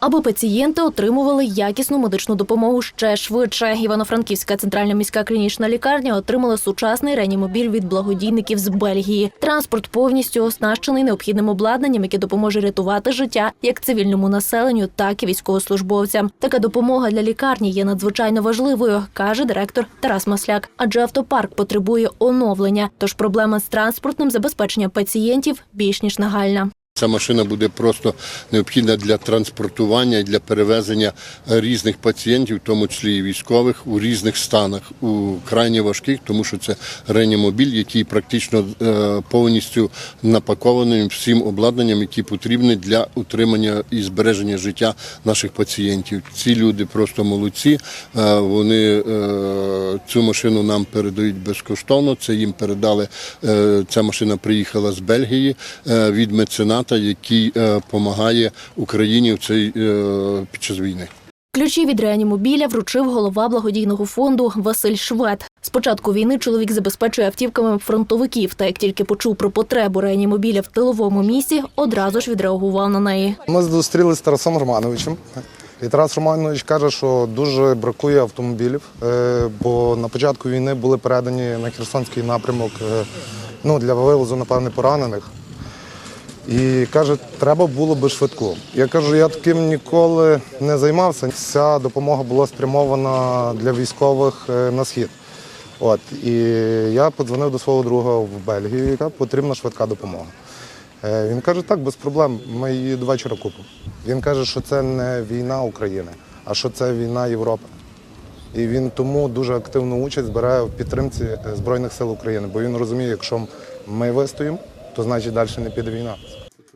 аби пацієнти отримували якісну медичну допомогу ще швидше. Івано-Франківська центральна міська клінічна лікарня отримала сучасний реанімобіль від благодійників з Бельгії. Транспорт повністю оснащений необхідним обладнанням, яке допоможе рятувати життя як цивільному населенню, так і військовослужбовцям. Така допомога для лікарні є надзвичайно важливою, каже директор Тарас Масляк. Адже автопарк потребує оновлення, тож проблема з транспортним забезпеченням пацієнтів більш ніж нагальна. Ця машина буде просто необхідна для транспортування і для перевезення різних пацієнтів, в тому числі і військових, у різних станах, у крайні важких, тому що це реанімобіль, який практично е, повністю напакований всім обладнанням, які потрібні для утримання і збереження життя наших пацієнтів. Ці люди просто молодці. Е, Вони е, цю машину нам передають безкоштовно. Це їм передали. е, Ця машина приїхала з Бельгії е, від мецената, який допомагає Україні в цей е, під час війни. Ключі від реанімобіля вручив голова благодійного фонду Василь Швед. З початку війни чоловік забезпечує автівками фронтовиків. Та як тільки почув про потребу реанімобіля в тиловому місці, одразу ж відреагував на неї. Ми зустрілися з Тарасом Романовичем. І Тарас Романович каже, що дуже бракує автомобілів, е, бо на початку війни були передані на Херсонський напрямок е, ну, для вивозу, напевне, поранених. І каже, треба було би швидку. Я кажу, я таким ніколи не займався. Вся допомога була спрямована для військових е, на схід. От і я подзвонив до свого друга в Бельгію, яка потрібна швидка допомога. Е, Він каже, так, без проблем, ми її до вечора купимо. Він каже, що це не війна України, а що це війна Європи. І він тому дуже активну участь бере в підтримці е, Збройних сил України, бо він розуміє, якщо ми вистоїмо, то значить далі не піде війна.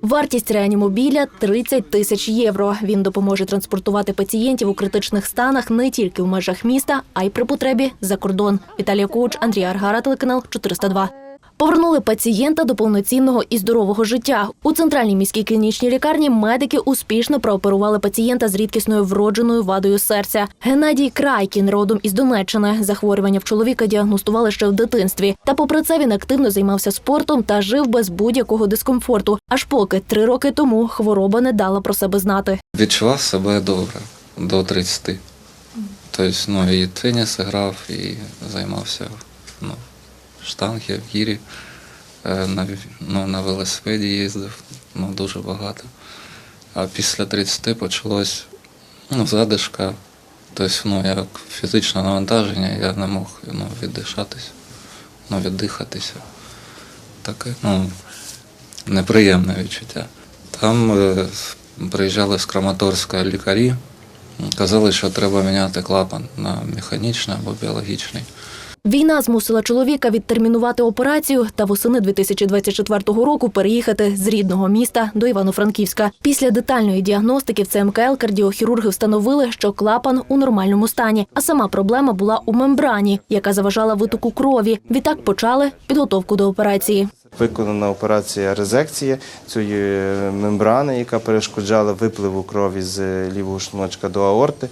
Вартість реанімобіля 30 тисяч євро. Він допоможе транспортувати пацієнтів у критичних станах не тільки в межах міста, а й при потребі за кордон. Віталія Коуч, Андрій Аргара, телеканал 402. Повернули пацієнта до повноцінного і здорового життя. У центральній міській клінічній лікарні медики успішно прооперували пацієнта з рідкісною вродженою вадою серця. Геннадій Крайкін, родом із Донеччини. Захворювання в чоловіка діагностували ще в дитинстві. Та попри це він активно займався спортом та жив без будь-якого дискомфорту. Аж поки три роки тому хвороба не дала про себе знати. Відчував себе добре до 30. Тобто, ну, і теніс грав, і займався ну, штанги, в гірі, Е, на, ну, на велосипеді їздив ну, дуже багато. А після 30 почалось ну, задишка, тобто, ну, як фізичне навантаження, я не мог ну, віддишатись, ну, віддихатися. Таке, ну, неприємне відчуття. Там е, приїжджали з Краматорська лікарі, казали, що треба міняти клапан на механічний або біологічний. Війна змусила чоловіка відтермінувати операцію та восени 2024 року переїхати з рідного міста до Івано-Франківська. Після детальної діагностики в ЦМКЛ кардіохірурги встановили, що клапан у нормальному стані, а сама проблема була у мембрані, яка заважала витоку крові. Відтак почали підготовку до операції. Виконана операція резекції цієї мембрани, яка перешкоджала випливу крові з лівого шнурочка до аорти.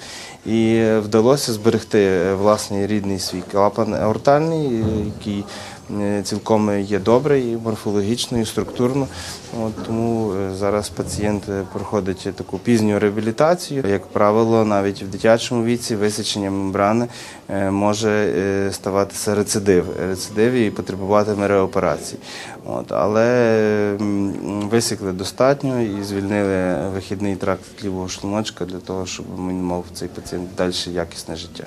І вдалося зберегти е, власний рідний свій клапан аортальний, е, який е, цілком є добрий і морфологічно, і структурно. От, тому е, зараз пацієнт е, проходить таку пізню реабілітацію. Як правило, навіть в дитячому віці висічення мембрани е, може е, ставатися рецидив, рецидив і потребуватиме реоперації. От, але висікли достатньо і звільнили вихідний тракт лівого шлуночка для того, щоб він мав цей пацієнт далі якісне життя.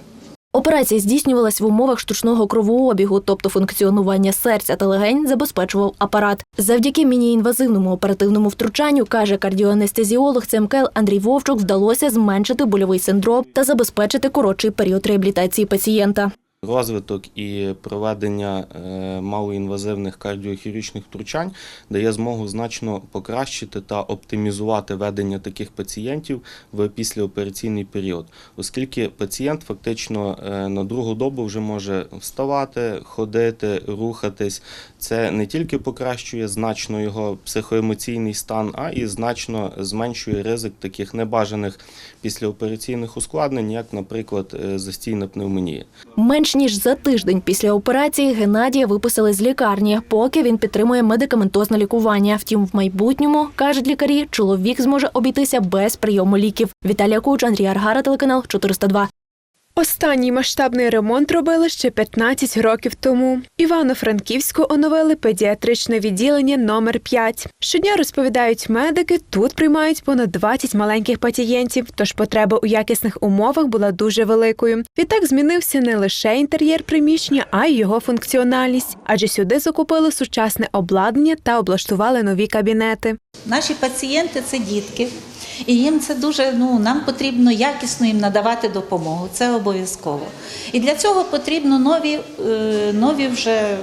Операція здійснювалась в умовах штучного кровообігу, тобто функціонування серця та легень забезпечував апарат. Завдяки мініінвазивному оперативному втручанню, каже кардіоанестезіолог ЦМКЛ Андрій Вовчук, вдалося зменшити больовий синдром та забезпечити коротший період реабілітації пацієнта. Розвиток і проведення е, малоінвазивних кардіохірургічних втручань дає змогу значно покращити та оптимізувати ведення таких пацієнтів в післяопераційний період, оскільки пацієнт фактично е, на другу добу вже може вставати, ходити, рухатись. Це не тільки покращує значно його психоемоційний стан, а і значно зменшує ризик таких небажаних післяопераційних ускладнень, як, наприклад, е, застійна пневмонія. Менш Ніж за тиждень після операції Геннадія виписали з лікарні, поки він підтримує медикаментозне лікування. Втім, в майбутньому кажуть лікарі, чоловік зможе обійтися без прийому ліків. Віталія Куч, Андрій Аргара, телеканал 402. Останній масштабний ремонт робили ще 15 років тому. Івано-Франківську оновили педіатричне відділення номер 5 Щодня розповідають медики, тут приймають понад 20 маленьких пацієнтів, тож потреба у якісних умовах була дуже великою. Відтак змінився не лише інтер'єр приміщення, а й його функціональність, адже сюди закупили сучасне обладнання та облаштували нові кабінети. Наші пацієнти це дітки, і їм це дуже ну нам потрібно якісно їм надавати допомогу. Це обов'язково. І для цього потрібно нові, е, нові вже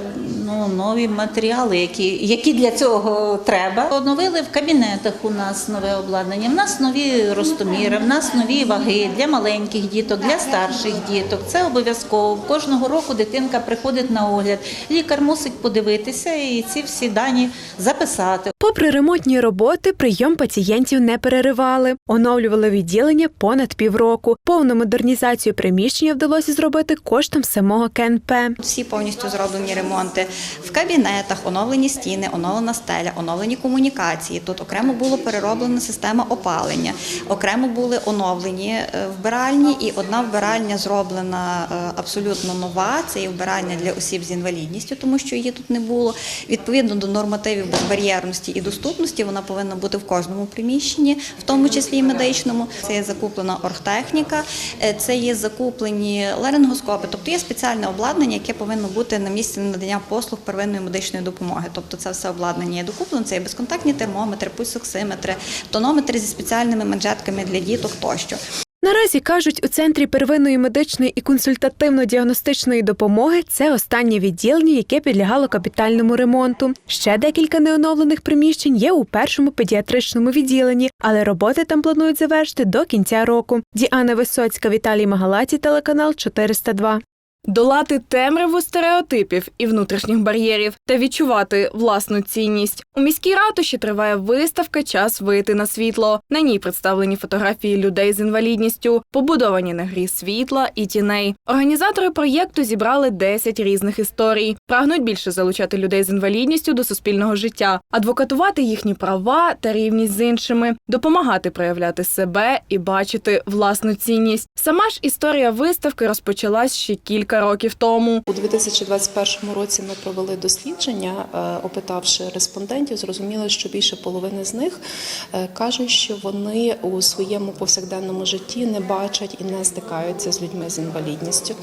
ну, нові матеріали, які, які для цього треба. Оновили в кабінетах у нас нове обладнання. В нас нові ростоміри, в нас нові ваги для маленьких діток, для старших діток. Це обов'язково. Кожного року дитинка приходить на огляд. Лікар мусить подивитися і ці всі дані записати. Попри ремонтні роботи, прийом пацієнтів не переривали. Оновлювали відділення понад півроку. Повну модернізацію приміщення вдалося зробити коштом самого КНП. Всі повністю зроблені ремонти в кабінетах, оновлені стіни, оновлена стеля, оновлені комунікації. Тут окремо було перероблена система опалення, окремо були оновлені е, вбиральні, і одна вбиральня зроблена е, абсолютно нова. Це є вбиральня для осіб з інвалідністю, тому що її тут не було. Відповідно до нормативів безбар'єрності і доступності, вона повинна бути в кожному приміщенні, в тому числі і медичному. Це є закуплена оргтехніка, е, це є закуплені ларингоскопи, тобто є спеціальне обладнання, яке повинно бути на місці надання послуг первинної медичної допомоги. Тобто це все обладнання є докуплено, це є безконтактні термометри, пульсоксиметри, тонометри зі спеціальними манжетками для діток тощо. Наразі кажуть, у центрі первинної медичної і консультативно-діагностичної допомоги це останнє відділення, яке підлягало капітальному ремонту. Ще декілька неоновлених приміщень є у першому педіатричному відділенні, але роботи там планують завершити до кінця року. Діана Висоцька, Віталій Магалаті, телеканал 402. Долати темряву стереотипів і внутрішніх бар'єрів та відчувати власну цінність. У міській ратуші триває виставка Час вийти на світло. На ній представлені фотографії людей з інвалідністю, побудовані на грі світла і тіней. Організатори проєкту зібрали 10 різних історій. Прагнуть більше залучати людей з інвалідністю до суспільного життя, адвокатувати їхні права та рівність з іншими, допомагати проявляти себе і бачити власну цінність. Сама ж історія виставки розпочалась ще кілька років тому. У 2021 році ми провели дослідження, е, опитавши респондентів, зрозуміли, що більше половини з них е, кажуть, що вони у своєму повсякденному житті не бачать і не стикаються з людьми з інвалідністю.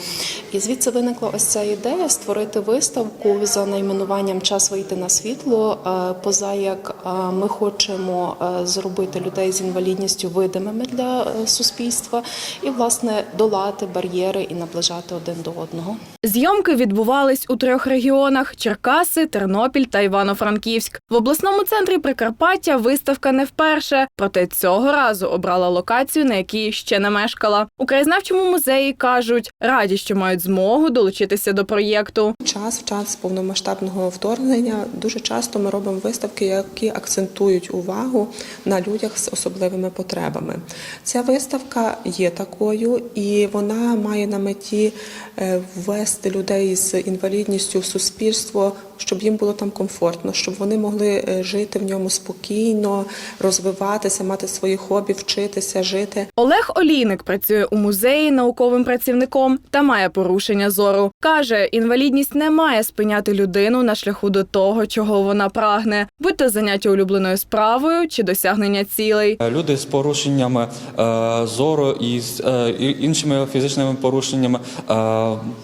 І звідси виникла ось ця ідея створити виставку за найменуванням Час вийти на світло. е, Поза як ми хочемо зробити людей з інвалідністю видимими для суспільства і власне долати бар'єри і наближати один до одного. Зйомки відбувались у трьох регіонах: Черкаси, Тернопіль та Івано-Франківськ. В обласному центрі Прикарпаття виставка не вперше, проте цього разу обрала локацію, на якій ще не мешкала. У краєзнавчому музеї кажуть, раді, що мають змогу долучитися до проєкту. Час в час повномасштабного вторгнення дуже часто ми робимо виставки, які акцентують увагу на людях з особливими потребами. Ця виставка є такою, і вона має на меті е, ввести людей з інвалідністю в суспільство, щоб їм було там комфортно, щоб вони могли е, жити в ньому спокійно, розвиватися, мати свої хобі, вчитися, жити. Олег Олійник працює у музеї науковим працівником та має порушення зору. Каже, інвалідність не має спиняти людину на шляху до того, чого вона прагне, будь то заняття улюбленою справою чи досягнення цілей. Люди з порушеннями е, зору і з е, і іншими фізичними порушеннями, е,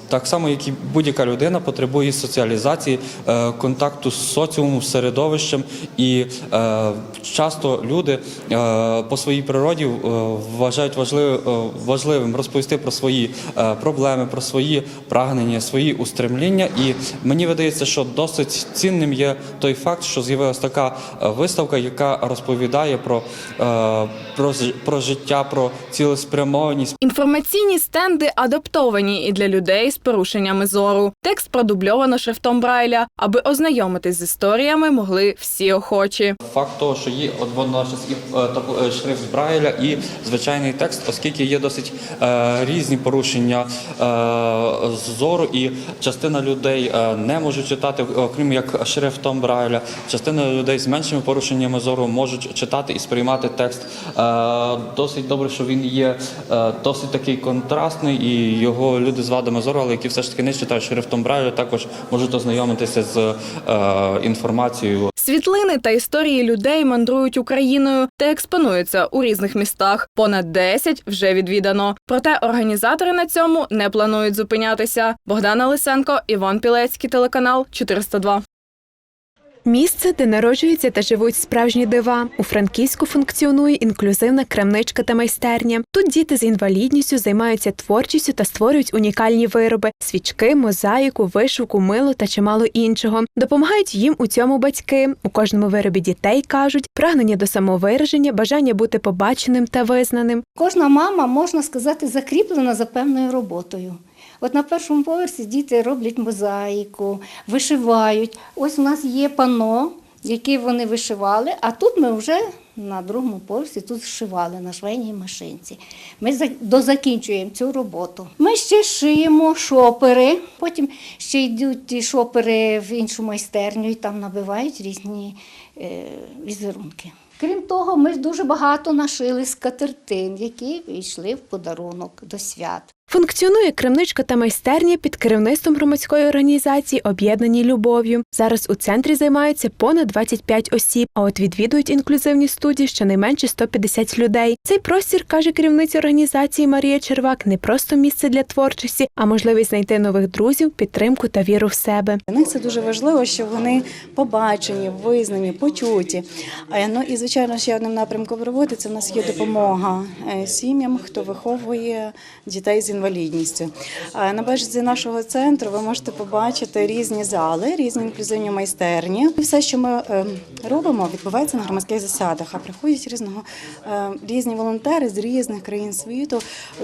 так само як і будь-яка людина, потребує соціалізації, е, контакту з соціумом, з середовищем. І е, часто люди е, по своїй природі е, вважають важливим, розповісти про свої е, проблеми, про свої прагнення, свої устремління. І мені видається, що досить цінним є той факт, що з'явилася така е, виставка, яка розповідає про, е, про, про життя, про цілеспрямованість. Інформаційні стенди адаптовані і для людей з порушеннями зору. Текст продубльовано шрифтом Брайля, аби ознайомитись з історіями могли всі охочі. Факт того, що є от водночас і е, е, шрифт Брайля, і звичайний текст, оскільки є досить е, різні порушення е, зору, і частина людей е, не можуть читати, окрім як шрифтом Брайля, частина людей з меншими порушеннями зору можуть читати і сприймати текст. Е, досить добре, що він є е, досить такий контрастний, і його люди з вадами зору, але які все ж таки не читають шрифтом Брайля, також можуть ознайомитися з е, інформацією Світлини та історії людей мандрують Україною та експонуються у різних містах. Понад 10 вже відвідано. Проте організатори на цьому не планують зупинятися. Богдана Лисенко, Іван Пілецький, телеканал 402. Місце, де народжуються та живуть справжні дива. У Франківську функціонує інклюзивна крамничка та майстерня. Тут діти з інвалідністю займаються творчістю та створюють унікальні вироби: свічки, мозаїку, вишивку, мило та чимало іншого. Допомагають їм у цьому батьки. У кожному виробі дітей кажуть прагнення до самовираження, бажання бути побаченим та визнаним. Кожна мама, можна сказати, закріплена за певною роботою. От на першому поверсі діти роблять мозаїку, вишивають. Ось у нас є пано, які вони вишивали, а тут ми вже на другому поверсі тут зшивали на швейній машинці. Ми дозакінчуємо цю роботу. Ми ще шиємо шопери, потім ще йдуть ті шопери в іншу майстерню і там набивають різні е, візерунки. Крім того, ми дуже багато нашили скатертин, які йшли в подарунок до свят. Функціонує крамничка та майстерня під керівництвом громадської організації Об'єднані любов'ю. Зараз у центрі займаються понад 25 осіб, а от відвідують інклюзивні студії щонайменше 150 людей. Цей простір, каже керівниця організації Марія Червак, не просто місце для творчості, а можливість знайти нових друзів, підтримку та віру в себе. Для них це дуже важливо, що вони побачені, визнані, почуті. Е, Ну і звичайно, ще одним напрямком роботи це в нас є допомога е, сім'ям, хто виховує дітей з інвалідністю. Е, На базі нашого центру ви можете побачити різні зали, різні інклюзивні майстерні. Все, що ми е, робимо, відбувається на громадських засадах. А приходять різного е, різні волонтери з різних країн світу.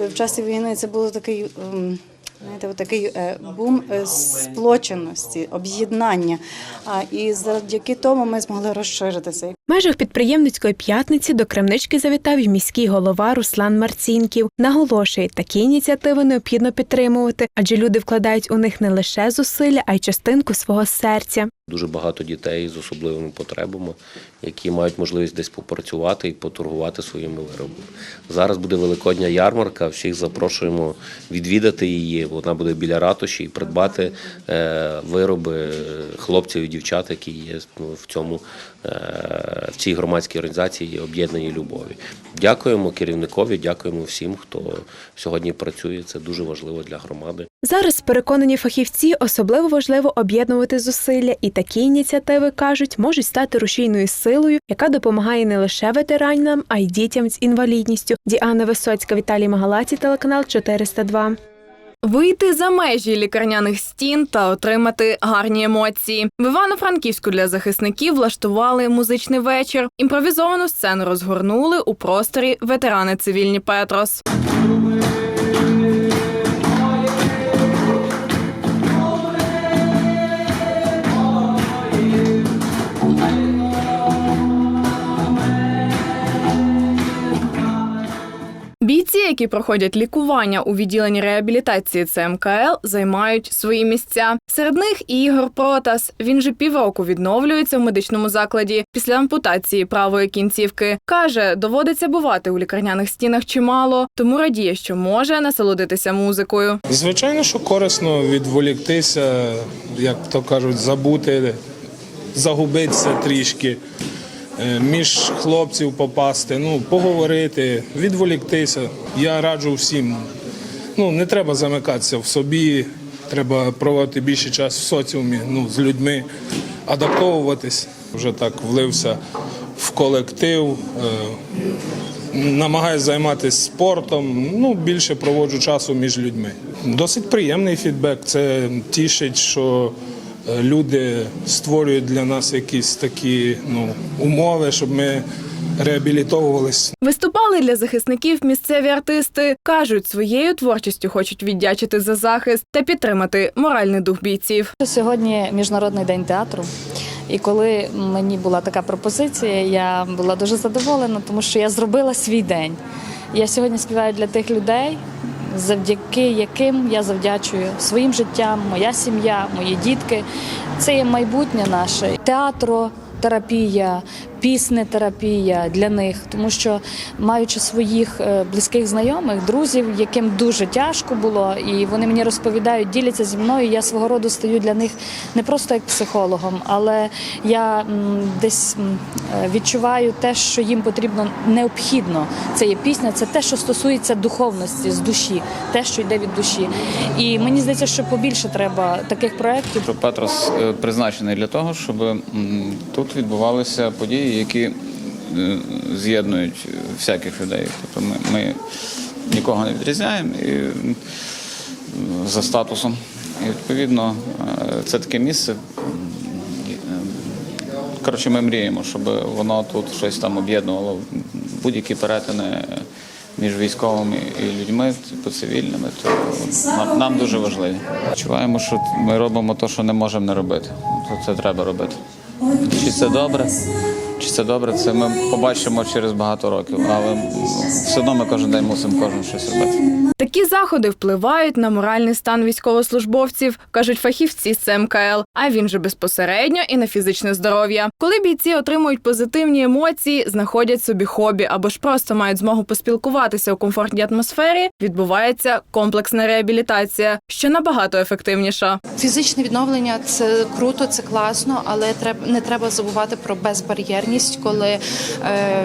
В часі війни це було такий. ем, Знаєте, такий бум сплоченості, об'єднання. І завдяки тому ми змогли розширитися. Межах підприємницької п'ятниці до крамнички завітав і міський голова Руслан Марцінків. Наголошує, такі ініціативи необхідно підтримувати, адже люди вкладають у них не лише зусилля, а й частинку свого серця. Дуже багато дітей з особливими потребами, які мають можливість десь попрацювати і поторгувати своїми виробами. Зараз буде великодня ярмарка. Всіх запрошуємо відвідати її. Вона буде біля ратуші і придбати е, вироби е, хлопців і дівчат, які є в цьому е, в цій громадській організації об'єднані любові. Дякуємо керівникові, дякуємо всім, хто сьогодні працює. Це дуже важливо для громади. Зараз переконані фахівці особливо важливо об'єднувати зусилля, і такі ініціативи кажуть, можуть стати рушійною силою, яка допомагає не лише ветеранам, а й дітям з інвалідністю. Діана Висоцька, Віталій Магалаці, телеканал 402. Вийти за межі лікарняних стін та отримати гарні емоції. В Івано-Франківську для захисників влаштували музичний вечір. Імпровізовану сцену розгорнули у просторі ветерани цивільні Петрос. Бійці, які проходять лікування у відділенні реабілітації ЦМКЛ, займають свої місця. Серед них і Ігор Протас. Він вже півроку відновлюється в медичному закладі після ампутації правої кінцівки. Каже, доводиться бувати у лікарняних стінах чимало, тому радіє, що може насолодитися музикою. Звичайно, що корисно відволіктися, як то кажуть, забути, загубитися трішки, між хлопців попасти, ну, поговорити, відволіктися. Я раджу всім. Ну, не треба замикатися в собі, треба проводити більше часу в соціумі, ну, з людьми, адаптовуватись. Вже так влився в колектив. е, Намагаюся займатися спортом, ну більше проводжу часу між людьми. Досить приємний фідбек. Це тішить, що е, люди створюють для нас якісь такі ну, умови, щоб ми реабілітовувалися. Виступали для захисників місцеві артисти. кажуть, своєю творчістю хочуть віддячити за захист та підтримати моральний дух бійців. Сьогодні міжнародний день театру. І коли мені була така пропозиція, я була дуже задоволена, тому що я зробила свій день. Я сьогодні співаю для тих людей, завдяки яким я завдячую своїм життям, моя сім'я, мої дітки. Це є майбутнє наше театротерапія, піснетерапія для них, тому що маючи своїх е, близьких знайомих, друзів, яким дуже тяжко було, і вони мені розповідають, діляться зі мною. Я свого роду стаю для них не просто як психологом, але я десь е, відчуваю те, що їм потрібно необхідно. Це є пісня, це те, що стосується духовності з душі, те, що йде від душі. І мені здається, що побільше треба таких проєктів. Петрос е, призначений для того, щоб тут відбувалися події, які е, з'єднують всяких людей. Тобто ми, ми нікого не відрізняємо і, за статусом. І відповідно е, це таке місце. Коротше, ми мріємо, щоб воно тут щось там об'єднувало будь-які перетини між військовими і людьми, типу цивільними, то нам дуже важливі. Відчуваємо, що ми робимо те, що не можемо не робити. То це треба робити. Чи це добре? Чи це добре? Це ми побачимо через багато років, але все одно ми кожен день мусимо кожен щось робити. Такі заходи впливають на моральний стан військовослужбовців, кажуть фахівці з ЦМКЛ, а він же безпосередньо і на фізичне здоров'я. Коли бійці отримують позитивні емоції, знаходять собі хобі або ж просто мають змогу поспілкуватися у комфортній атмосфері, відбувається комплексна реабілітація, що набагато ефективніша. Фізичне відновлення це круто, це класно, але треба не треба забувати про безбар'єрність, коли е,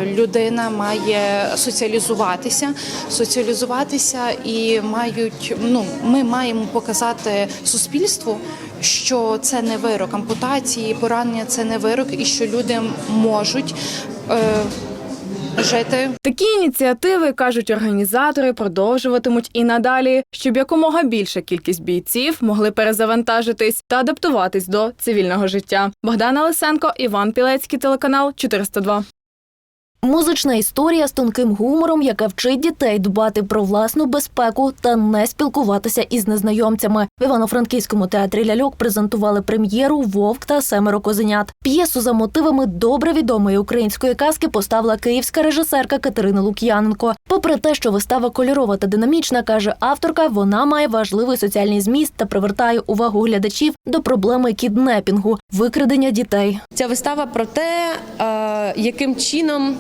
людина має соціалізуватися, соціалізуватися і мають. Ну ми маємо показати суспільству, що це не вирок. Ампутації, поранення це не вирок, і що люди можуть. Жити Такі ініціативи кажуть організатори продовжуватимуть і надалі, щоб якомога більша кількість бійців могли перезавантажитись та адаптуватись до цивільного життя. Богдана Лисенко, Іван Пілецький, телеканал 402. Музична історія з тонким гумором, яка вчить дітей дбати про власну безпеку та не спілкуватися із незнайомцями. В Івано-Франківському театрі ляльок презентували прем'єру Вовк та семеро козенят. П'єсу за мотивами добре відомої української казки поставила київська режисерка Катерина Лук'яненко. Попри те, що вистава кольорова та динамічна, каже авторка, вона має важливий соціальний зміст та привертає увагу глядачів до проблеми кіднепінгу, викрадення дітей. Ця вистава про те, е, яким чином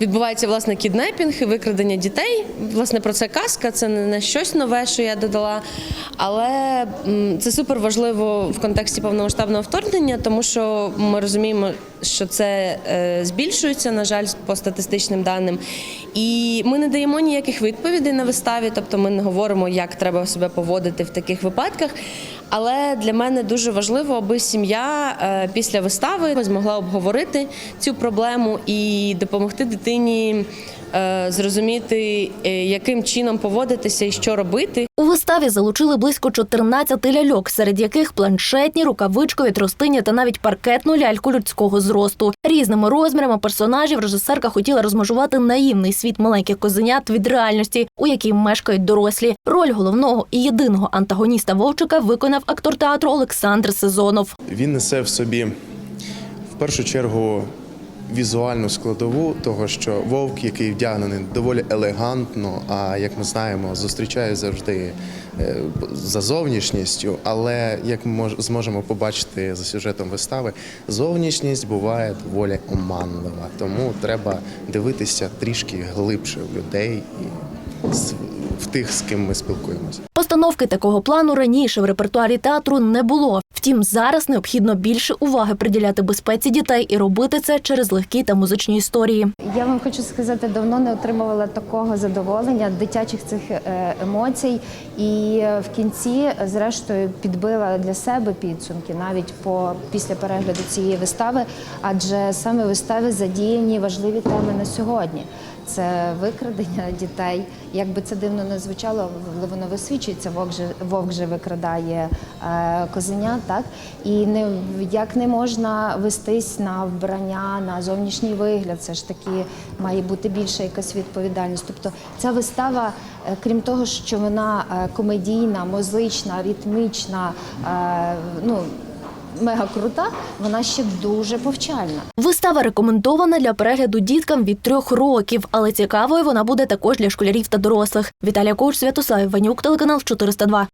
відбувається власне кіднепінг і викрадення дітей. Власне про це казка, це не щось нове, що я додала. Але це супер важливо в контексті повномасштабного вторгнення, тому що ми розуміємо, що це е, збільшується, на жаль, по статистичним даним. І ми не даємо ніяких відповідей на виставі, тобто ми не говоримо, як треба себе поводити в таких випадках. Але для мене дуже важливо, аби сім'я е, після вистави змогла обговорити цю проблему і допомогти дитині зрозуміти, е, яким чином поводитися і що робити. У виставі залучили близько 14 ляльок, серед яких планшетні, рукавичкові, тростині та навіть паркетну ляльку людського зросту. Різними розмірами персонажів режисерка хотіла розмежувати наївний світ маленьких козенят від реальності, у якій мешкають дорослі. Роль головного і єдиного антагоніста Вовчика виконав актор театру Олександр Сезонов. Він несе в собі в першу чергу візуальну складову того, що вовк, який вдягнений доволі елегантно, а як ми знаємо, зустрічає завжди е, за зовнішністю. Але як ми мож- зможемо побачити за сюжетом вистави, зовнішність буває доволі оманлива. Тому треба дивитися трішки глибше в людей і в тих, з ким ми спілкуємося. Постановки такого плану раніше в репертуарі театру не було. Втім, зараз необхідно більше уваги приділяти безпеці дітей і робити це через легкі та музичні історії. Я вам хочу сказати, давно не отримувала такого задоволення, дитячих цих е, емоцій. І е, в кінці, зрештою, підбила для себе підсумки навіть по після перегляду цієї вистави, адже саме в виставі задіяні важливі теми на сьогодні. це викрадення дітей. Як би це дивно не звучало, але воно висвічується. Вовк же, вовк же викрадає е, козеня, так і не як не можна вестись на вбрання, на зовнішній вигляд. Це ж таки має бути більша якась відповідальність. Тобто ця вистава, е, крім того, що вона е, комедійна, музична, ритмічна, е, ну мега крута, вона ще дуже повчальна. Вистава рекомендована для перегляду діткам від трьох років, але цікавою вона буде також для школярів та дорослих. Віталія Коуч, Святослав Іванюк, телеканал 402.